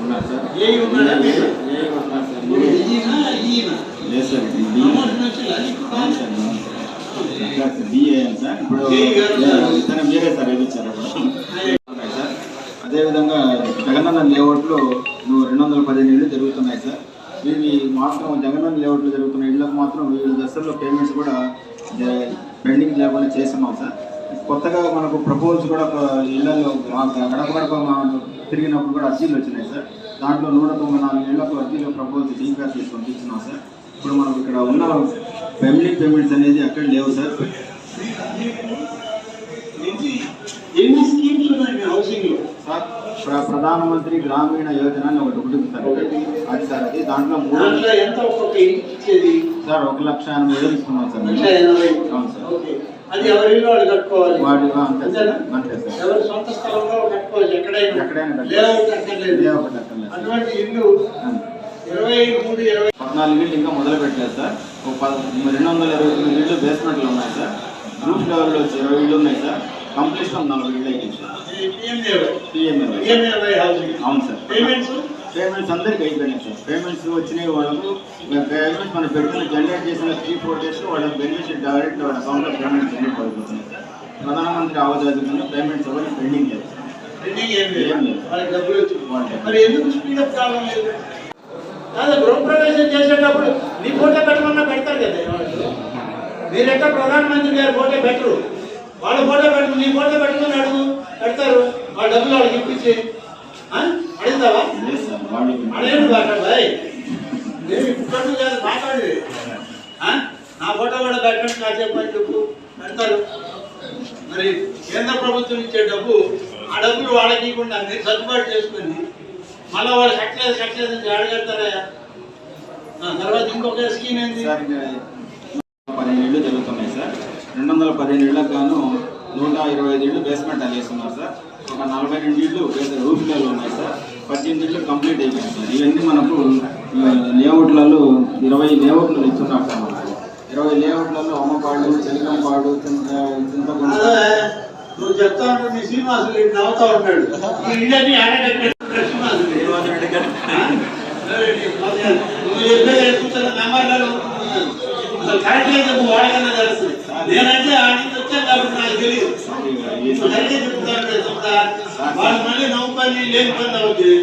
ఉన్నారు సార్. ఏ ఉన్నాడా? మీరు? ఏ ఉన్నారు సార్? లేదు సార్ ఇది బిఏఎం ఇప్పుడు? ఇతను మీరే సార్ సార్. అదేవిధంగా జగనన్న లేఅవుట్లో నువ్వు రెండు వందల పదిహేను ఇళ్ళు జరుగుతున్నాయి సార్. వీవి మాత్రం జగనన్న లేఅవుట్లో జరుగుతున్న ఇళ్ళకు మాత్రం వివిధ దశల్లో పేమెంట్స్ కూడా పెండింగ్ లేకుండా చేస్తున్నాం సార్. కొత్తగా మనకు ప్రపోజల్స్ కూడా ఇళ్ళలో గడప గడప తిరిగినప్పుడు కూడా అర్జీలు వచ్చినాయి సార్. దాంట్లో నూట తొంభై నాలుగు ఇళ్ళకు అర్జీలు ప్రపోజల్స్ డీపీఆర్ చేసి పంపించినాం సార్. ఇప్పుడు మనకు ఇక్కడ ఉన్న పెండింగ్ పేమెంట్స్ అనేది అక్కడ లేవు సార్. ఎన్ని ఎన్ని స్కీమ్స్ ఉన్నాయి మీ హౌసింగ్లో? సార్ ప్ర- ప్రధానమంత్రి గ్రామీణ యోజన అని ఒకటి ఉంటుంది సార్. అది సార్ అది దాంట్లో మూడు ఎంత సార్ ఒక లక్ష ఎనభై వేలు ఇస్తున్నాం సార్. అవును సార్. అది ఎవరి ఇల్లు వాళ్ళు కట్టుకోవాలి? ఎవరి సొంత స్థలంలో కట్టుకోవచ్చు ఎక్కడైనా. లేఅవుట్ అక్కర్లేదు. అటువంటి ఇల్లు. ఇరవై మూడు ఇరవై పద్నాలుగు ఇళ్ళు ఇంకా మొదలు పెట్టలేదు సార్. రెండు వందల ఇరవై తొమ్మిది ఇళ్ళు బేస్మెంట్లు ఉన్నాయి సార్. గ్రూప్ లెవెల్లో వచ్చి ఇరవై ఇళ్ళు ఉన్నాయి సార్. కంప్లీషన్ నలభై ఇళ్ళు అయ్యింది సార్. అవును సార్. పేమెంట్స్ పేమెంట్స్ అందరికి అయిపోయినాయి సార్. పేమెంట్స్ వచ్చినాయి వాళ్ళకు. పేమెంట్స్ మనం పెట్టిన జనరేట్ చేసిన త్రీ ఫోర్ డేస్ వాళ్ళకి బెనిఫిట్ డైరెక్ట్ వాళ్ళ అకౌంట్లో పేమెంట్స్ జనరేట్ అయిపోతున్నాయి సార్ ప్రధానమంత్రి ఆవాస్ యోజన పేమెంట్స్ ఎవరికి పెండింగ్ లేదు. గృహప్రవేశం చేసేటప్పుడు నీ ఫోటో పెట్టమన్నా పెడతారు కదా మీరెట్లా ప్రధానమంత్రి గారి ఫోటో పెట్టరు? వాళ్ళ ఫోటో పెట్టు నీ ఫోటో పెట్టుకుని అడుగు పెడతారు. వాళ్ళ డబ్బులు వాళ్ళకి ఇప్పించి? అడుగుతావా అడగండి బాయ్ నేను పుట్టడు కాదు మాట్లాడి నా ఫోటో కూడా పెట్టండి నా చెప్పని చెప్పు పెడతారు మరి కేంద్ర ప్రభుత్వం ఇచ్చే డబ్బు ఆ డబ్బులు వాళ్ళకి ఇవ్వకుండా మీరు సర్దుబాటు చేసుకుని మళ్ళీ వాళ్ళు కట్టలేదు కట్టలేదు అని అడగడతారా తర్వాత ఇంకొక స్కీమ్ ఏంటి పదిహేను ఏళ్ళు జరుగుతున్నాయి సార్. రెండు వందల పదిహేను ఏళ్ళకు గాను నూట ఇరవై ఐదు ఇళ్ళు బేస్మెంట్ అనేస్తున్నారు సార్. ఒక నలభై రెండు ఇళ్ళు రూఫ్ లెవెల్ ఉన్నాయి సార్ పద్దెనిమిది ఇళ్ళు కంప్లీట్ అయిపోయింది సార్. ఇవన్నీ మనకు లేఅవుట్లలో ఇరవై లేఅవుట్లు ఇస్తున్నారు సార్ మనకు. ఇరవై లేఅవుట్లలో అమ్మపాడు చెలికంపాడు చింతకొండ నువ్వు చెప్తా మీ శ్రీనివాసులు నవ్వుతా ఉంటాడు. ఇళ్ళని శ్రీనివాసులు. నువ్వు చెప్పేది కూర్చొని అసలు వాడకన్నా తెలుస్తుంది నేనంటే ఆ నుంచి వచ్చాను కాబట్టి నాకు తెలియదు వాళ్ళు మళ్ళీ నవ్వు పని లేని పని అవుతుంది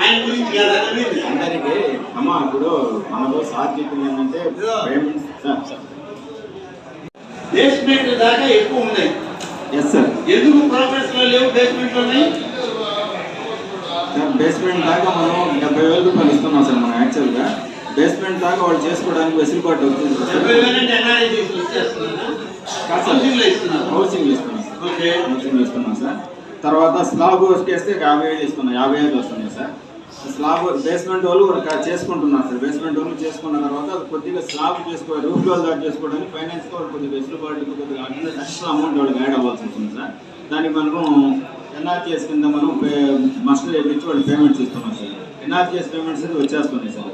ఆయన గురించి కదా అందరికీ అమ్మ ఇప్పుడు ఏంటంటే పేమెంట్స్ సార్ బేస్మెంట్ దాకా ఎక్కువ ఉన్నాయి. ఎస్ సార్ ఎందుకు ప్రోగ్రెస్లో లేవు బేస్మెంట్ ఉన్నాయి బేస్మెంట్ దాకా మనం డెబ్బై వేల రూపాయలు ఇస్తున్నాం సార్ మనం యాక్చువల్గా బేస్మెంట్ దాకా వాళ్ళు చేసుకోవడానికి వెసులుబాటు. హౌసింగ్ హౌసింగ్ ఇస్తున్నాం సార్. ఓకే హౌసింగ్ ఇస్తున్నాం సార్. తర్వాత స్లాబ్ వేస్తే యాభై వేలు ఇస్తున్నాం. యాభై వేలు వస్తున్నాయి సార్. స్లాబ్ బేస్మెంట్ వాళ్ళు చేసుకుంటున్నారు సార్. బేస్మెంట్ వాళ్ళు చేసుకున్న తర్వాత కొద్దిగా స్లాబ్ చేసుకో రూఫ్లో దాటి చేసుకోవడానికి ఫైనాన్స్ వాళ్ళు కొద్దిగా వెసులుబాటు కొద్దిగా ఎక్స్ట్రా అమౌంట్ వాళ్ళకి యాడ్ అవ్వాల్సి ఉంటుంది సార్. దానికి మనము ఎన్ఆర్టీఎస్ కింద మనం మస్టర్ వేయించి వాళ్ళు పేమెంట్స్ ఇస్తున్నాం సార్. ఎన్ఆర్టీఎస్ పేమెంట్స్ అయితే వచ్చేస్తున్నాయి సార్.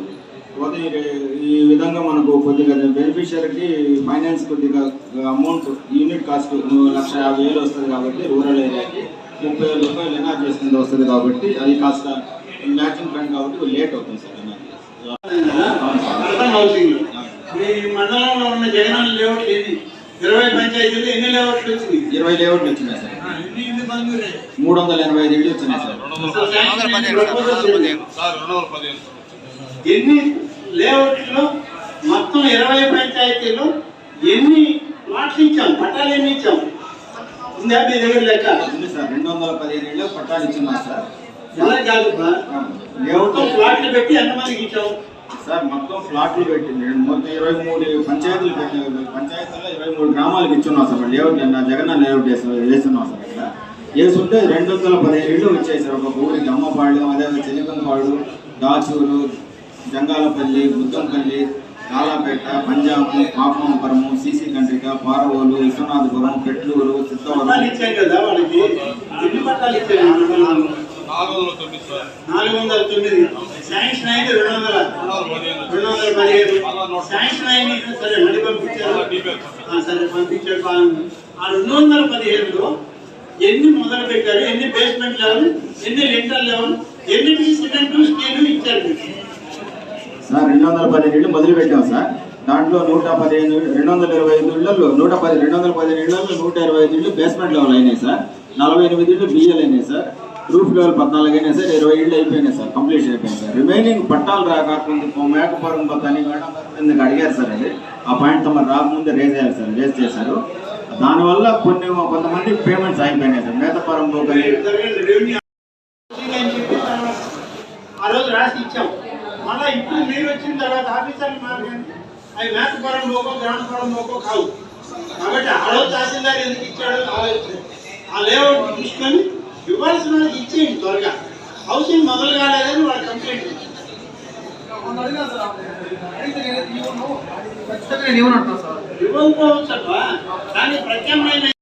పోతే ఈ- విధంగా మనకు కొద్దిగా బెనిఫిషియరీకి ఫైనాన్స్ కొద్దిగా అమౌంట్ యూనిట్ కాస్ట్ లక్ష యాభై వేలు వస్తుంది కాబట్టి రూరల్ ఏరియాకి ముప్పై వేల రూపాయలు ఎన్ఆర్ చేసుకుంటూ వస్తుంది కాబట్టి అది కాస్త మ్యాచింగ్ ఫండ్ కాబట్టి లేట్ అవుతుంది సార్ ఎన్ఆర్ అర్బన్ హౌసింగ్ మీ మండలంలో ఉన్న జగనాల ఎన్ని? ఇరవై పంచాయతీలు ఎన్ని లేఅవుట్లు వచ్చింది ఇరవై లేఅవుట్లు వచ్చినాయి సార్. మూడు వందల ఎనభై ఐదు ఇళ్ళు వచ్చినాయి సార్. ఎన్ని లేఅవుట్లో మొత్తం ఇరవై పంచాయతీలు ఎన్ని ప్లాట్లు ఇచ్చాం పట్టాలు ఎన్ని ఇచ్చాం? ఉందా మీ దగ్గర లెక్క? ఉంది సార్ రెండు వందల పదిహేను ఇళ్ళు పట్టాలు ఇచ్చినారు సార్? ఎలా కాదు మొత్తం ప్లాట్లు పెట్టి ఎంతమందికి ఇచ్చాం సార్ మొత్తం ఫ్లాట్లు పెట్టింది మొత్తం ఇరవై మూడు పంచాయతీలు పెట్టి పంచాయతీలో ఇరవై మూడు గ్రామాలకు ఇచ్చున్నాం సార్ లేఅవుట్ జగన్ లేఅవుట్ వేసి వేస్తున్నాం సార్ ఇక్కడ. వేసుంటే రెండు వందల పదిహేను ఇళ్ళు వచ్చాయి సార్ ఒక ఊరికి అమ్మపాడు అదే చెలికంపాడు దాచూరు జంగాలపల్లి బుద్ధంపల్లి కాలాపేట పంజాబ్ పాపంపురము సీసీ కండ్రిక పారవోలు విశ్వనాథపురం పెట్లూరు చిత్తవరం. కదా వాళ్ళకి? నాలుగు వందల తొమ్మిది నాలుగు వందల తొమ్మిది. శాంక్షన్ అయింది రెండు వందల రెండు వందల పదిహేను శాంక్షన్ అయింది. సరే మళ్ళీ పంపించారు. ఆ, సరే పంపించారు ఆ రెండు వందల పదిహేడులో ఎన్ని మొదలు పెట్టారు? ఎన్ని బేస్మెంట్ లెవెల్ ఎన్ని లింటర్ లెవెల్ ఎన్ని సిమెంట్ స్టీల్ ఇచ్చారు మీకు? సార్ రెండు వందల పదిహేను ఇళ్ళు మొదలు పెట్టాం సార్. దాంట్లో నూట పదిహేను రెండు వందల ఇరవై ఐదు ఇళ్ళలో నూట పది రెండు వందల పదిహేను ఇళ్ళలో నూట ఇరవై ఐదు ఇళ్ళు బేస్మెంట్ లెవెల్ అయినాయి సార్. నలభై ఎనిమిది ఇళ్ళు బిఎల్ అయినాయి సార్. రూఫ్ లెవెల్ పద్నాలుగు అయినాయి సార్. ఇరవై ఇళ్ళు అయిపోయినాయి సార్. కంప్లీట్ అయిపోయింది సార్. రిమైనింగ్ పట్టాలు రాకుండా మేకపురం పత్తాన్ని ఎందుకు అడిగారు సార్ అది? ఆ పాయింట్ తమ రాకముందే రేజ్ అయ్యారు సార్. రేజ్ చేశారు. దానివల్ల కొన్ని కొంతమంది పేమెంట్స్ అయిపోయినాయి సార్. మేతపురం ఆ రోజు రాసి ఇచ్చాం. మళ్ళీ ఇప్పుడు మీరు వచ్చిన తర్వాత ఆఫీసర్లు మాట్లాడండి అవి మేతపురం లోకో గ్రామపురం లోకో కావు. కాబట్టి ఆ రోజు తహసీల్దార్ ఎందుకు ఇచ్చాడో ఆలోచించండి ఆ లేఅవుట్ చూసుకొని ఇవ్వాల్సిన వాళ్ళకి ఇచ్చేయండి త్వరగా. హౌసింగ్ మొదలు కాలేదని వాళ్ళు కంప్లైంట్. ఇవ్వకపోవచ్చు. కానీ ప్రత్యామ్నాయం